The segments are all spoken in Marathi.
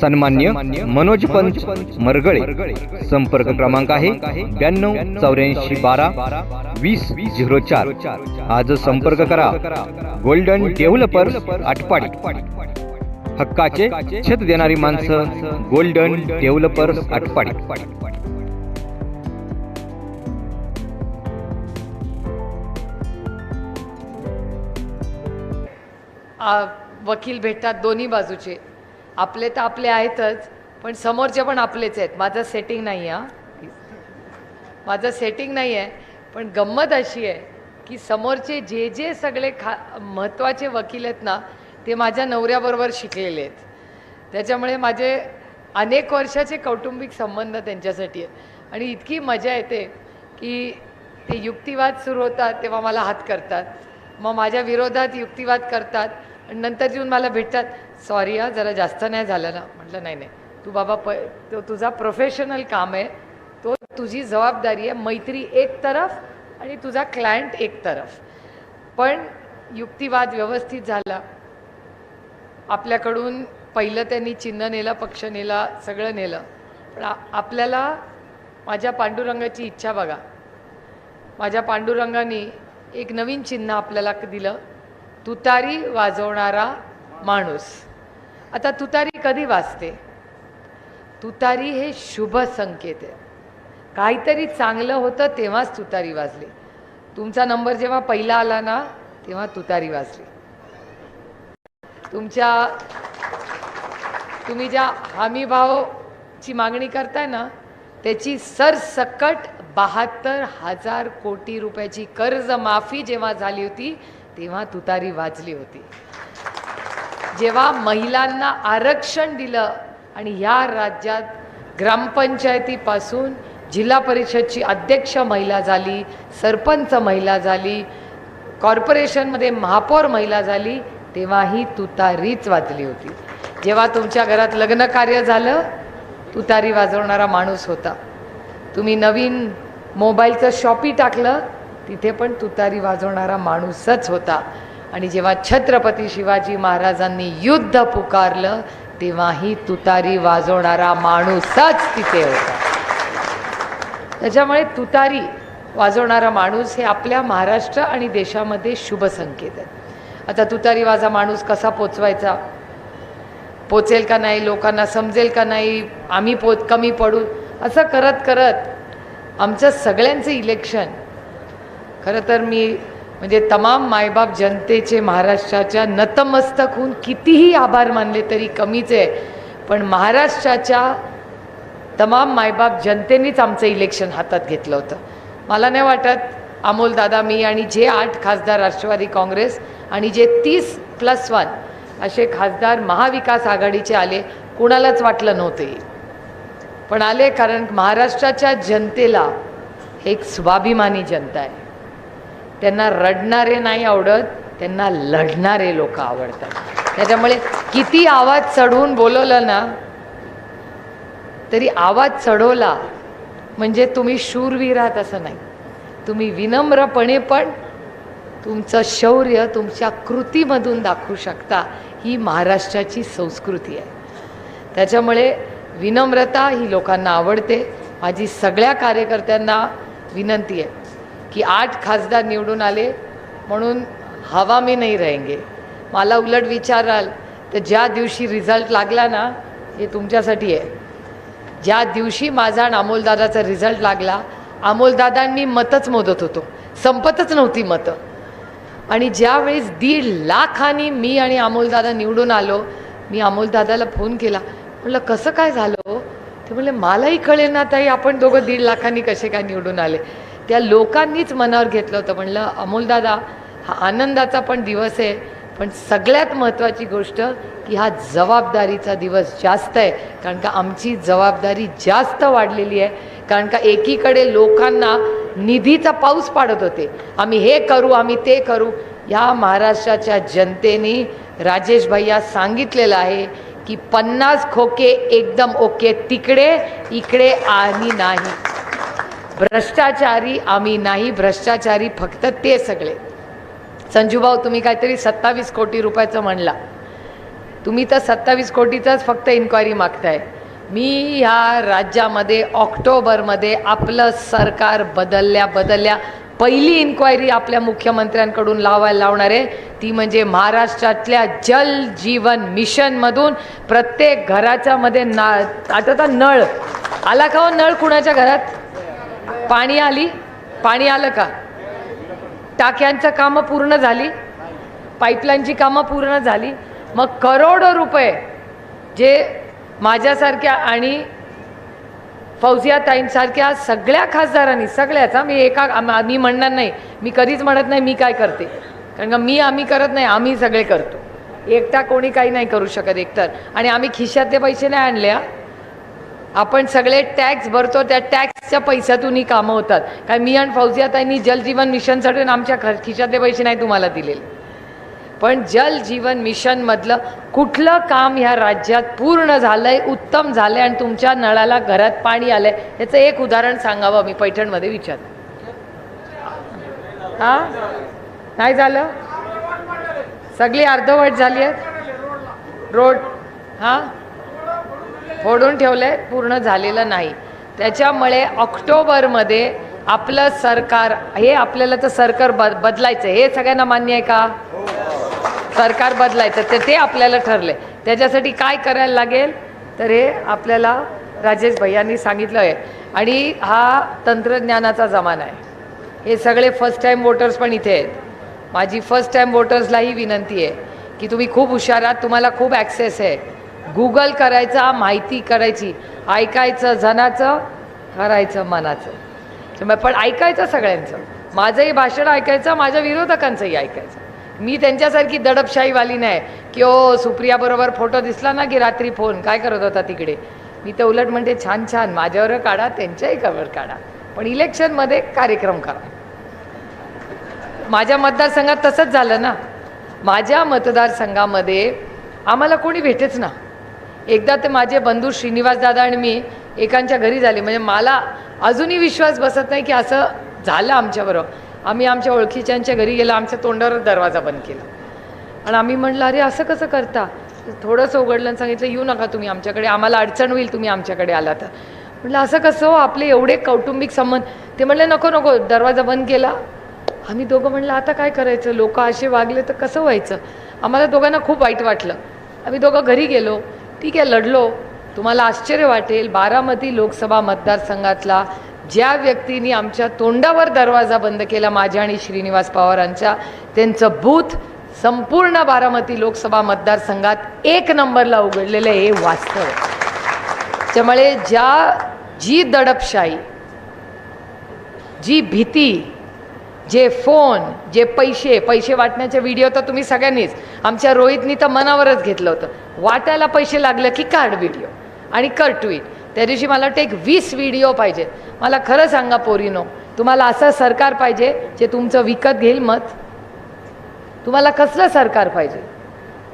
सन्मान्य मनोज पंच मरगळे. संपर्क क्रमांक आहे ब्याण्णव चौऱ्याऐंशी बारा वीस झिरो चार. आज संपर्क करा. Golden developers Atpadi. हक्काचे छत देणारी माणसं गोल्डन डेव्हलपर्स आटपाडी. आ, वकील भेटतात दोन्ही बाजूचे. आपले तर आपले आहेतच पण समोरचे पण आपलेच आहेत. माझं सेटिंग नाही आहे माझं सेटिंग नाही आहे पण गंमत अशी आहे की समोरचे जे जे सगळे खा महत्त्वाचे वकील आहेत ना ते माझ्या नवऱ्याबरोबर शिकलेले आहेत. त्याच्यामुळे माझे अनेक वर्षाचे कौटुंबिक संबंध त्यांच्यासाठी आहे आणि इतकी मजा येते की ते युक्तिवाद सुरू होतात तेव्हा मला हात करतात. मग माझ्या विरोधात युक्तिवाद करतात. नंतर येऊन मला भेटतात सॉरी हा जरा जास्त नाही झालं ना. म्हटलं नाही नाही. तू बाबा प तो तुझा प्रोफेशनल काम आहे. तो तुझी जबाबदारी आहे. मैत्री एक तरफ आणि तुझा क्लायंट एक तरफ. पण युक्तिवाद व्यवस्थित झाला. आपल्याकडून पहिलं त्यांनी चिन्ह नेलं पक्ष नेला सगळं नेलं. पण आपल्याला माझ्या पांडुरंगाची इच्छा बघा. माझ्या पांडुरंगाने एक नवीन चिन्ह आपल्याला दिलं. तुतारी वाजवणारा माणूस. आता तुतारी कधी वाजते? तुतारी हे शुभ संकेत आहे. काहीतरी चांगलं होतं तेव्हाच तुतारी वाजली. तुमचा नंबर जेव्हा पहिला आला ना तेव्हा तुतारी वाजली. तुमच्या तुम्ही ज्या हमीभावची मागणी करताय ना त्याची सरसकट बहात्तर हजार कोटी रुपयाची कर्जमाफी जेव्हा झाली होती तेव्हा तुतारी वाजली होती. जेव्हा महिलांना आरक्षण दिलं आणि ह्या राज्यात ग्रामपंचायतीपासून जिल्हा परिषदची अध्यक्ष महिला झाली सरपंच महिला झाली कॉर्पोरेशनमध्ये महापौर महिला झाली तेव्हा ही तुतारीच वाजली होती. जेव्हा तुमच्या घरात लग्न कार्य झालं तुतारी वाजवणारा माणूस होता. तुम्ही नवीन मोबाईलचं शॉपी टाकलं तिथे पण तुतारी वाजवणारा माणूसच होता. आणि जेव्हा छत्रपती शिवाजी महाराजांनी युद्ध पुकारलं तेव्हाही तुतारी वाजवणारा माणूसच तिथे होता. त्याच्यामुळे तुतारी वाजवणारा माणूस हे आपल्या महाराष्ट्र आणि देशामध्ये शुभ संकेत आहेत आता तुतारी वाजा माणूस कसा पोचवायचा? पोचेल का नाही? लोकांना समजेल का नाही? आम्ही पो कमी पडू? असं करत करत आमचं सगळ्यांचं इलेक्शन खरं तर मी म्हणजे तमाम मायबाप जनतेचे महाराष्ट्राच्या नतमस्तक होऊन कितीही आभार मानले तरी कमीच आहे. पण महाराष्ट्राच्या तमाम मायबाप जनतेनेच आमचं इलेक्शन हातात घेतलं होतं. मला नाही वाटत अमोल दादा मी आणि जे आठ खासदार राष्ट्रवादी काँग्रेस आणि जे तीस प्लस वन असे खासदार महाविकास आघाडीचे आले कुणालाच वाटलं नव्हतं. पण आले कारण महाराष्ट्राच्या जनतेला एक स्वाभिमानी जनता आहे. त्यांना रडणारे नाही आवडत त्यांना लढणारे लोक आवडतात. त्याच्यामुळे किती आवाज चढवून बोलवलं ना तरी आवाज चढवला म्हणजे तुम्ही शूरवीर आहात असं नाही. तुम्ही विनम्रपणे पण तुमचं शौर्य तुमच्या कृतीमधून दाखवू शकता ही महाराष्ट्राची संस्कृती आहे. त्याच्यामुळे विनम्रता ही लोकांना आवडते. माझी सगळ्या कार्यकर्त्यांना विनंती आहे. की आठ खासदार निवडून आले म्हणून हवा मी नाही रहेंगे. मला उलट विचाराल तर ज्या दिवशी रिझल्ट लागला ना हे तुमच्यासाठी आहे. ज्या दिवशी माझा आणि अमोलदादाचा रिझल्ट लागला अमोलदादांनी मतच मोदत होतो. संपतच नव्हती मतं. आणि ज्यावेळेस दीड लाखांनी मी आणि अमोलदादा निवडून आलो मी अमोलदादाला फोन केला. म्हटलं कसं काय झालं हो? ते म्हणले मलाही कळेल ना ताई आपण दोघं दीड लाखांनी कसे काय निवडून आले? त्या लोकांनीच मनावर घेतलं होतं. म्हणलं अमोलदादा हा आनंदाचा पण दिवस आहे पण सगळ्यात महत्त्वाची गोष्ट की हा जबाबदारीचा दिवस जास्त आहे. कारण का आमची जबाबदारी जास्त वाढलेली आहे. कारण का एकीकडे लोकांना निधीचा पाऊस पाडत होते. आम्ही हे करू आम्ही ते करू. या महाराष्ट्राच्या जनतेने राजेश भैया सांगितलेलं आहे की पन्नास खोके एकदम ओके तिकडे इकडे आणि नाही. भ्रष्टाचारी आम्ही नाही भ्रष्टाचारी फक्त ते सगळे. संजूभाऊ तुम्ही काहीतरी सत्तावीस कोटी रुपयाचं म्हणला. तुम्ही तर सत्तावीस कोटीचाच फक्त इन्क्वायरी मागताय. मी ह्या राज्यामध्ये ऑक्टोबरमध्ये आपलं सरकार बदलल्या बदलल्या पहिली इन्क्वायरी आपल्या मुख्यमंत्र्यांकडून लावायला लावणार आहे. ती म्हणजे महाराष्ट्रातल्या जल जीवन मिशनमधून प्रत्येक घराच्यामध्ये ना आता नळ. आला का हो नळ कुणाच्या घरात? पाणी आली? पाणी आलं का? टाक्यांचं कामं पूर्ण झाली? पाईपलाईनची कामं पूर्ण झाली? मग करोडो रुपये जे माझ्यासारख्या आणि फौजियाताईंसारख्या सगळ्या खासदारांनी सगळ्याचा मी एका मी म्हणणार नाही मी कधीच म्हणत नाही मी काय करते. कारण का मी आम्ही करत नाही आम्ही सगळे करतो. एकटा कोणी काही नाही करू शकत एकतर. आणि आम्ही खिशातले पैसे नाही आणले आपण सगळे टॅक्स भरतो त्या टॅक्सच्या पैशातून ही कामं होतात. काय मी आणि जल जलजीवन मिशनसाठी आमच्या खर खिशातले पैसे नाही तुम्हाला दिलेले. पण जल जीवन मिशनमधलं कुठलं काम ह्या राज्यात पूर्ण झालं आहे उत्तम झालं आहे आणि तुमच्या नळाला घरात पाणी आलं आहे याचं एक उदाहरण सांगावं मी पैठणमध्ये विचार हा? नाही झालं? सगळी अर्धवट झाली आहेत? रोड हां? फोडून आहे पूर्ण झालेलं नाही. त्याच्यामुळे ऑक्टोबरमध्ये आपलं सरकार हे आपल्याला तर सरकार बद बदलायचं हे सगळ्यांना मान्य आहे का? सरकार बदलायचं. तर ते आपल्याला ठरले त्याच्यासाठी काय करायला लागेल? तर हे आपल्याला राजेश भैयांनी सांगितलं आहे. आणि हा तंत्रज्ञानाचा जमाना आहे. हे सगळे फर्स्ट टाईम वोटर्स पण इथे आहेत. माझी फर्स्ट टाईम वोटर्सलाही विनंती आहे की तुम्ही खूप हुशार आहात तुम्हाला खूप ॲक्सेस आहे. गुगल करायचा माहिती करायची ऐकायचं जनाचं करायचं मनाचं. त्यामुळे पण ऐकायचं सगळ्यांचं. माझंही भाषण ऐकायचं माझ्या विरोधकांचंही ऐकायचं. मी त्यांच्यासारखी दडपशाहीवाली नाही की ओ सुप्रियाबरोबर फोटो दिसला ना की रात्री फोन? काय करत होता तिकडे? मी तर उलट म्हणते छान छान माझ्यावर काढा त्यांच्याही कवर काढा. पण इलेक्शनमध्ये कार्यक्रम करा. माझ्या मतदारसंघात तसंच झालं ना. माझ्या मतदारसंघामध्ये आम्हाला कोणी भेटेच ना. एकदा ते माझे बंधू श्रीनिवास दादा आणि मी एकांच्या घरी झाले. म्हणजे मला अजूनही विश्वास बसत नाही की असं झालं आमच्याबरोबर. आम्ही आमच्या ओळखीच्यांच्या घरी गेलो आमच्या तोंडावर दरवाजा बंद केला. आणि आम्ही म्हटलं अरे असं कसं करता? थोडंसं उघडलं आणि सांगितलं येऊ नका तुम्ही आमच्याकडे आम्हाला अडचण होईल तुम्ही आमच्याकडे आला तर. म्हटलं असं कसं हो? आपले एवढे कौटुंबिक संबंध. ते म्हणले नको नको दरवाजा बंद केला. आम्ही दोघं म्हणलं आता काय करायचं? लोक असे वागले तर कसं व्हायचं? आम्हाला दोघांना खूप वाईट वाटलं. आम्ही दोघं घरी गेलो. ठीक आहे लढलो. तुम्हाला आश्चर्य वाटेल बारामती लोकसभा मतदारसंघातला ज्या व्यक्तींनी आमच्या तोंडावर दरवाजा बंद केला माझ्या आणि श्रीनिवास पवारांच्या त्यांचं बूथ संपूर्ण बारामती लोकसभा मतदारसंघात एक नंबरला उघडलेलं आहे हे वास्तव. त्यामुळे ज्या जी दडपशाही जी भीती जे फोन जे पैसे पैसे वाटण्याचे व्हिडिओ तर तुम्ही सगळ्यांनीच आमच्या रोहितनी तर मनावरच घेतलं होतं. वाटायला पैसे लागलं की काढ व्हिडिओ आणि कर ट्विट त्या दिवशी मला वाटतं एक वीस व्हिडिओ पाहिजे. मला खरं सांगा पोरीनो तुम्हाला असं सरकार पाहिजे जे तुमचं विकत घेईल मत? तुम्हाला कसलं सरकार पाहिजे?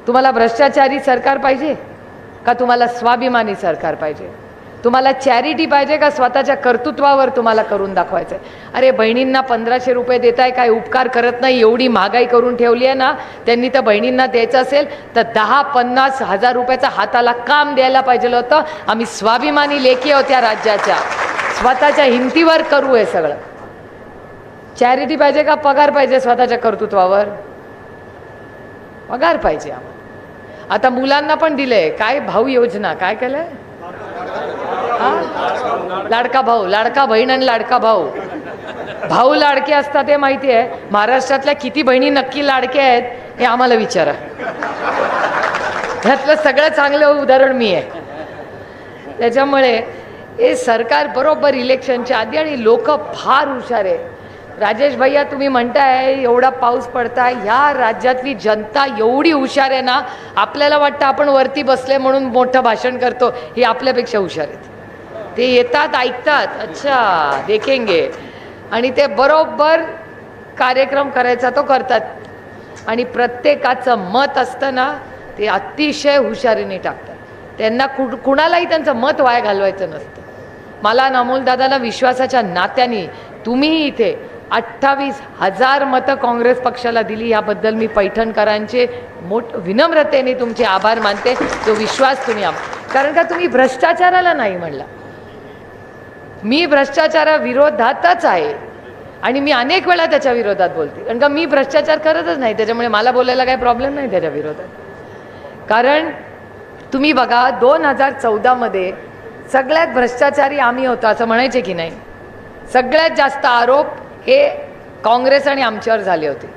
तुम्हाला भ्रष्टाचारी सरकार पाहिजे? का तुम्हाला स्वाभिमानी सरकार पाहिजे? तुम्हाला चॅरिटी पाहिजे का स्वतःच्या कर्तृत्वावर तुम्हाला करून दाखवायचं आहे अरे बहिणींना पंधराशे रुपये देत आहे काय उपकार करत नाही? एवढी महागाई करून ठेवली आहे ना? त्यांनी तर बहिणींना द्यायचं असेल तर दहा पन्नास हजार रुपयाचा हाताला काम द्यायला पाहिजे होतं. आम्ही स्वाभिमानी लेखी आहोत त्या राज्याच्या. स्वतःच्या हिमतीवर करू हे सगळं. चॅरिटी पाहिजे का पगार पाहिजे स्वतःच्या कर्तृत्वावर? पगार पाहिजे आम्हाला. आता मुलांना पण दिलंय काय भाऊ योजना काय केलंय? हां? लाडका भाऊ लाडका बहीण आणि लाडका भाऊ. भाऊ लाडके असतात हे माहिती आहे. महाराष्ट्रातल्या किती बहिणी नक्की लाडके आहेत हे आम्हाला विचारा. ह्यातलं सगळं चांगलं उदाहरण मी आहे. त्याच्यामुळे हे सरकार बरोबर इलेक्शनच्या आधी आणि लोक फार हुशार आहे. राजेश भैया तुम्ही म्हणताय एवढा पाऊस पडताय. ह्या राज्यातली जनता एवढी हुशार आहे ना आपल्याला वाटतं आपण वरती बसले म्हणून मोठं भाषण करतो. हे आपल्यापेक्षा हुशार आहेत. ते येतात ऐकतात. अच्छा देखेंगे. आणि ते बरोबर कार्यक्रम करायचा तो करतात. आणि प्रत्येकाचं मत असतं ना ते अतिशय हुशारीने टाकतात. त्यांना कु कुणालाही त्यांचं मत वाया घालवायचं नसतं. मला आणि अमोलदादाला विश्वासाच्या नात्याने तुम्ही इथे अठ्ठावीस हजार मतं काँग्रेस पक्षाला दिली. याबद्दल मी पैठणकरांचे मोठ विनम्रतेने तुमचे आभार मानते. तो विश्वास तुम्ही आम कारण का तुम्ही भ्रष्टाचाराला नाही म्हणला. मी भ्रष्टाचाराविरोधातच आहे. आणि मी अनेक वेळा त्याच्या विरोधात बोलते. कारण का मी भ्रष्टाचार करतच नाही. त्याच्यामुळे मला बोलायला काही प्रॉब्लेम नाही त्याच्या विरोधात. कारण तुम्ही बघा दोन हजार चौदामध्ये सगळ्यात भ्रष्टाचारी आम्ही होतो असं म्हणायचे की नाही? सगळ्यात जास्त आरोप हे काँग्रेस आणि आमच्यावर झाले होते.